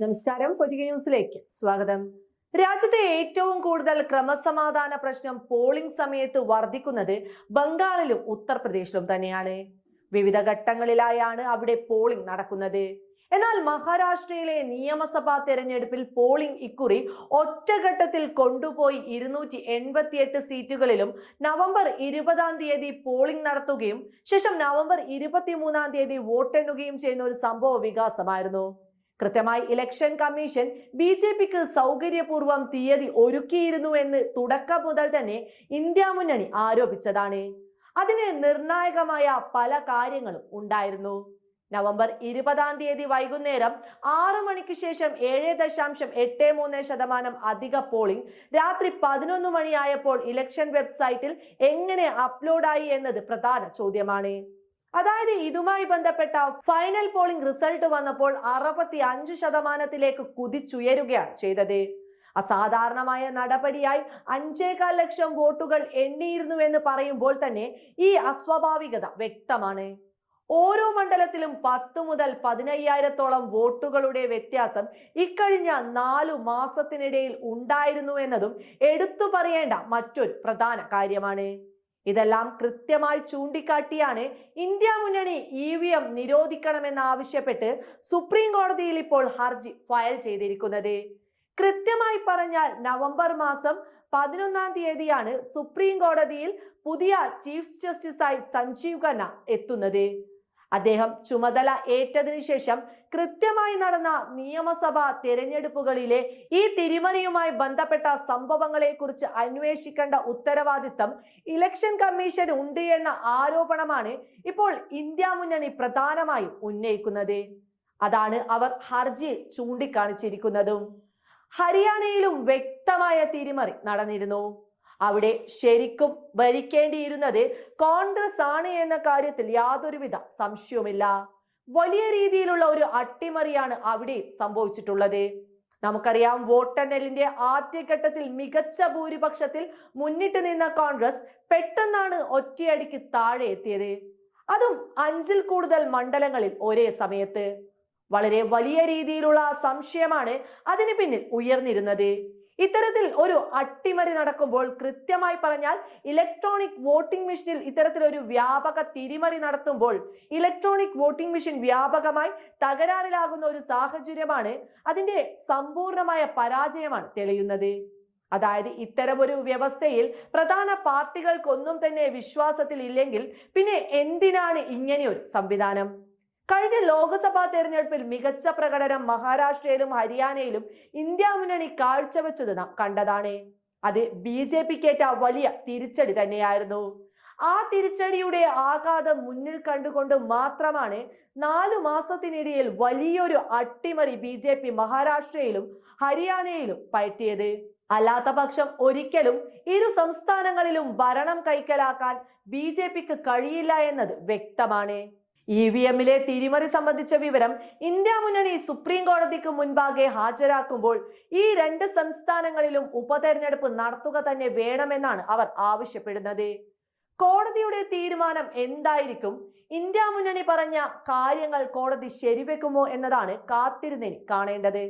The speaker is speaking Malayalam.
നമസ്കാരം പൊതുകെ ന്യൂസിലേക്ക് സ്വാഗതം. രാജ്യത്തെ ഏറ്റവും കൂടുതൽ ക്രമസമാധാന പ്രശ്നം പോളിംഗ് സമയത്ത് വർദ്ധിക്കുന്നത് ബംഗാളിലും ഉത്തർപ്രദേശിലും തന്നെയാണ്. വിവിധ ഘട്ടങ്ങളിലായാണ് അവിടെ പോളിംഗ് നടക്കുന്നത്. എന്നാൽ മഹാരാഷ്ട്രയിലെ നിയമസഭാ തെരഞ്ഞെടുപ്പിൽ പോളിംഗ് ഇക്കുറി ഒറ്റഘട്ടത്തിൽ കൊണ്ടുപോയി ഇരുന്നൂറ്റി എൺപത്തിയെട്ട് സീറ്റുകളിലും നവംബർ ഇരുപതാം തീയതി പോളിംഗ് നടത്തുകയും ശേഷം നവംബർ ഇരുപത്തിമൂന്നാം തീയതി വോട്ടെണ്ണുകയും ചെയ്യുന്ന ഒരു സംഭവ വികാസമായിരുന്നു. കൃത്യമായി ഇലക്ഷൻ കമ്മീഷൻ ബി ജെ പിക്ക് സൗകര്യപൂർവം തീയതി ഒരുക്കിയിരുന്നു എന്ന് തുടക്കം മുതൽ തന്നെ ഇന്ത്യ മുന്നണി ആരോപിച്ചതാണ്. അതിന് നിർണായകമായ പല കാര്യങ്ങളും ഉണ്ടായിരുന്നു. നവംബർ ഇരുപതാം തീയതി വൈകുന്നേരം ആറു മണിക്ക് ശേഷം ഏഴ് ദശാംശം എട്ട് മൂന്ന് ശതമാനം അധിക പോളിംഗ് രാത്രി പതിനൊന്ന് മണിയായപ്പോൾ ഇലക്ഷൻ വെബ്സൈറ്റിൽ എങ്ങനെ അപ്ലോഡായി എന്നത് പ്രധാന ചോദ്യമാണ്. അതായത് ഇതുമായി ബന്ധപ്പെട്ട ഫൈനൽ പോളിംഗ് റിസൾട്ട് വന്നപ്പോൾ അറുപത്തി അഞ്ച് ശതമാനത്തിലേക്ക് കുതിച്ചുയരുകയാണ് ചെയ്തത്. അസാധാരണമായ നടപടിയായി അഞ്ചേകാൽ ലക്ഷം വോട്ടുകൾ എണ്ണിയിരുന്നു എന്ന് പറയുമ്പോൾ തന്നെ ഈ അസ്വാഭാവികത വ്യക്തമാണ്. ഓരോ മണ്ഡലത്തിലും പത്ത് മുതൽ പതിനയ്യായിരത്തോളം വോട്ടുകളുടെ വ്യത്യാസം ഇക്കഴിഞ്ഞ നാലു മാസത്തിനിടയിൽ ഉണ്ടായിരുന്നു എന്നതും എടുത്തു പറയേണ്ട മറ്റൊരു പ്രധാന കാര്യമാണ്. ഇതെല്ലാം കൃത്യമായി ചൂണ്ടിക്കാട്ടിയാണ് ഇന്ത്യ മുന്നണി ഇ വി എം നിരോധിക്കണമെന്നാവശ്യപ്പെട്ട് സുപ്രീം കോടതിയിൽ ഇപ്പോൾ ഹർജി ഫയൽ ചെയ്തിരിക്കുന്നത്. കൃത്യമായി പറഞ്ഞാൽ നവംബർ മാസം പതിനൊന്നാം തീയതിയാണ് സുപ്രീം കോടതിയിൽ പുതിയ ചീഫ് ജസ്റ്റിസായി സഞ്ജീവ് ഖന്ന എത്തുന്നത്. അദ്ദേഹം ചുമതല ഏറ്റതിനു ശേഷം കൃത്യമായി നടന്ന നിയമസഭാ തിരഞ്ഞെടുപ്പുകളിലെ ഈ തിരിമറിയുമായി ബന്ധപ്പെട്ട സംഭവങ്ങളെക്കുറിച്ച് അന്വേഷിക്കേണ്ട ഉത്തരവാദിത്തം ഇലക്ഷൻ കമ്മീഷൻ ഉണ്ട് എന്ന ആരോപണമാണ് ഇപ്പോൾ ഇന്ത്യ മുന്നണി പ്രധാനമായും ഉന്നയിക്കുന്നത്. അതാണ് അവർ ഹർജിയിൽ ചൂണ്ടിക്കാണിച്ചിരിക്കുന്നതും. ഹരിയാനയിലും വ്യക്തമായ തിരിമറി നടന്നിരുന്നു. അവിടെ ശരിക്കും ഭരിക്കേണ്ടിയിരുന്നത് കോൺഗ്രസ് ആണ് എന്ന കാര്യത്തിൽ യാതൊരുവിധ സംശയവുമില്ല. വലിയ രീതിയിലുള്ള ഒരു അട്ടിമറിയാണ് അവിടെ സംഭവിച്ചിട്ടുള്ളത്. നമുക്കറിയാം വോട്ടെണ്ണലിന്റെ ആദ്യഘട്ടത്തിൽ മികച്ച ഭൂരിപക്ഷത്തിൽ മുന്നിട്ട് നിന്ന കോൺഗ്രസ് പെട്ടെന്നാണ് ഒറ്റയടിക്ക് താഴെ എത്തിയത്. അതും അഞ്ചിൽ കൂടുതൽ മണ്ഡലങ്ങളിൽ ഒരേ സമയത്ത്. വളരെ വലിയ രീതിയിലുള്ള സംശയമാണ് അതിന് പിന്നിൽ ഉയർന്നിരുന്നത്. ഇത്തരത്തിൽ ഒരു അട്ടിമറി നടക്കുമ്പോൾ കൃത്യമായി പറഞ്ഞാൽ ഇലക്ട്രോണിക് വോട്ടിംഗ് മെഷീനിൽ ഇത്തരത്തിൽ ഒരു വ്യാപക തിരിമറി നടത്തുമ്പോൾ ഇലക്ട്രോണിക് വോട്ടിംഗ് മെഷീൻ വ്യാപകമായി തകരാറിലാകുന്ന ഒരു സാഹചര്യമാണ് അതിന്റെ സമ്പൂർണമായ പരാജയമാണ് തെളിയുന്നത്. അതായത് ഇത്തരമൊരു വ്യവസ്ഥയിൽ പ്രധാന പാർട്ടികൾക്കൊന്നും തന്നെ വിശ്വാസത്തിൽ ഇല്ലെങ്കിൽ പിന്നെ എന്തിനാണ് ഇങ്ങനെയൊരു സംവിധാനം? കഴിഞ്ഞ ലോക്സഭാ തെരഞ്ഞെടുപ്പിൽ മികച്ച പ്രകടനം മഹാരാഷ്ട്രയിലും ഹരിയാനയിലും ഇന്ത്യ മുന്നണി കാഴ്ചവെച്ചത് നാം കണ്ടതാണ്. അത് ബി ജെ പിക്കേറ്റ വലിയ തിരിച്ചടി തന്നെയായിരുന്നു. ആ തിരിച്ചടിയുടെ ആഘാതം മുന്നിൽ കണ്ടുകൊണ്ട് മാത്രമാണ് നാലു മാസത്തിനിടയിൽ വലിയൊരു അട്ടിമറി ബി ജെ പി മഹാരാഷ്ട്രയിലും ഹരിയാനയിലും പയറ്റിയത്. അല്ലാത്ത പക്ഷം ഒരിക്കലും ഇരു സംസ്ഥാനങ്ങളിലും ഭരണം കൈക്കലാക്കാൻ ബി ജെ പിക്ക് കഴിയില്ല എന്നത് വ്യക്തമാണ്. ഇ വി എമ്മിലെ തിരിമറി സംബന്ധിച്ച വിവരം ഇന്ത്യ മുന്നണി സുപ്രീം കോടതിക്ക് മുൻപാകെ ഹാജരാക്കുമ്പോൾ ഈ രണ്ട് സംസ്ഥാനങ്ങളിലും ഉപതെരഞ്ഞെടുപ്പ് നടത്തുക തന്നെ വേണമെന്നാണ് അവർ ആവശ്യപ്പെടുന്നത്. കോടതിയുടെ തീരുമാനം എന്തായിരിക്കും? ഇന്ത്യ മുന്നണി പറഞ്ഞ കാര്യങ്ങൾ കോടതി ശരിവെക്കുമോ എന്നതാണ് കാത്തിരുന്നിനി കാണേണ്ടത്.